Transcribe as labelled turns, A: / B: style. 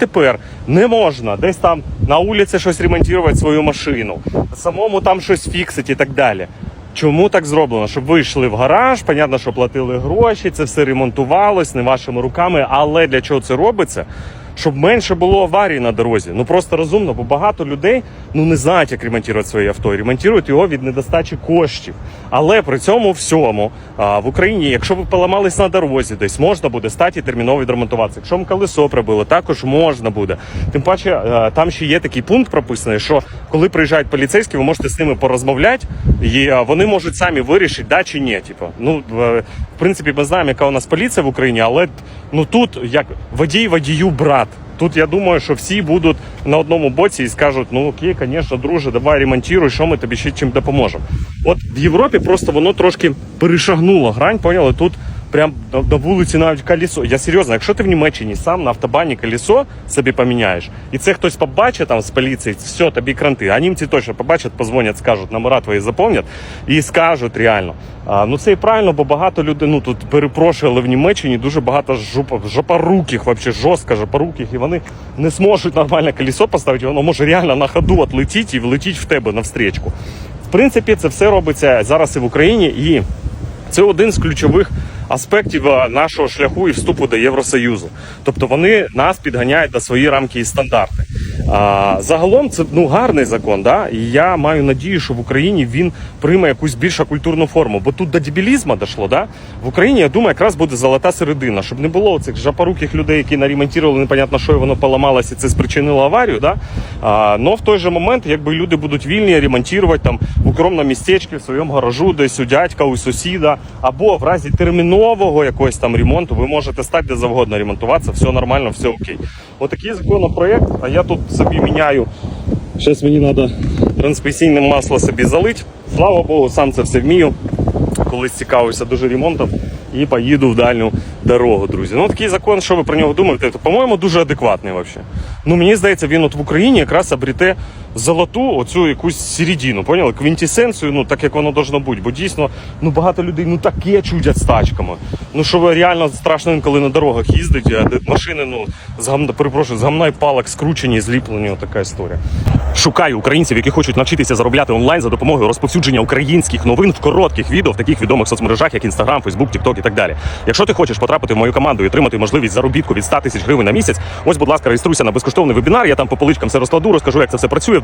A: Тепер не можна десь там на вулиці щось ремонтувати свою машину, самому там щось фіксити і так далі. Чому так зроблено? Щоб ви йшли в гараж, понятно, що платили гроші, це все ремонтувалось не вашими руками. Але для чого це робиться? Щоб менше було аварій на дорозі. Ну просто розумно, бо багато людей ну не знають, як ремонтувати своє авто. І ремонтують його від недостачі коштів. Але при цьому всьому а, в Україні, якщо ви поламались на дорозі, десь можна буде стати терміново відремонтуватися. Якщо вам колесо прибило, також можна буде. Тим паче, а, там ще є такий пункт прописаний, що коли приїжджають поліцейські, ви можете з ними порозмовляти, і а, вони можуть самі вирішити, да чи ні. Типу, ну в принципі, ми знаємо, яка у нас поліція в Україні, але ну тут як водій водію брат. Тут я думаю, що всі будуть на одному боці і скажуть: ну окей, звісно, друже, давай ремонтуй, що ми тобі ще чим допоможемо. От в Європі просто воно трошки перешагнуло грань, поняли? Тут прям на, вулиці навіть колесо. Я серйозно, якщо ти в Німеччині сам на автобані колесо собі поміняєш, і це хтось побачить там з поліції, все, тобі кранти. А німці точно побачать, позвонять, скажуть, номера твої заповнять і скажуть реально. А, ну це і правильно, бо багато людей, ну тут перепрошую, але в Німеччині дуже багато жопа, жопоруких, вообще жорстко жопоруких, і вони не зможуть нормально колесо поставити, воно може реально на ходу отлетіти і влетіть в тебе навстрічку. В принципі, це все робиться зараз і в Україні, і це один з ключових аспектів нашого шляху і вступу до Євросоюзу. Тобто вони нас підганяють до свої рамки і стандарти. А, загалом це ну гарний закон, да? і я маю надію, що в Україні він прийме якусь більш культурну форму. Бо тут до дебілізму дійшло, да? в Україні, я думаю, якраз буде золота середина, щоб не було цих жапоруких людей, які наремонтували непонятно, що і воно поламалося, це спричинило аварію. Да? А, но в той же момент, якби люди будуть вільні ремонтувати там в укромному містечку, в своєму гаражу, десь у дядька, у сусіда, або в разі термінового якогось там ремонту, ви можете стати де завгодно ремонтуватися, все нормально, все окей. Отакий законопроект, а я тут собі міняю. Зараз мені треба трансмісійне масло собі залити. Слава Богу, сам це все вмію. Колись цікавився дуже ремонтом і поїду в дальню дорогу, друзі. Ну такий закон, що ви про нього думаєте, по-моєму, дуже адекватний взагалі. Ну мені здається, він от в Україні якраз обріте золоту оцю якусь середину, поняли? Квінтісенцію, ну так як воно должно бути. Бо дійсно ну багато людей ну таке чудять з тачками. Ну що ви реально страшно інколи на дорогах їздить, а машини, ну з гамна, перепрошую, з гамна палок скручені, зліплені, така історія. Шукаю українців, які хочуть навчитися заробляти онлайн за допомогою розповсюдження українських новин в коротких відео в таких відомих соцмережах, як Instagram, Facebook, TikTok і так далі. Якщо ти хочеш потрапити в мою команду і отримати можливість заробітку від 100 тисяч гривень на місяць, ось, будь ласка, реєструйся на безкоштовний вебінар. Я там по поличкам все розкладу, розкажу, як це все працює.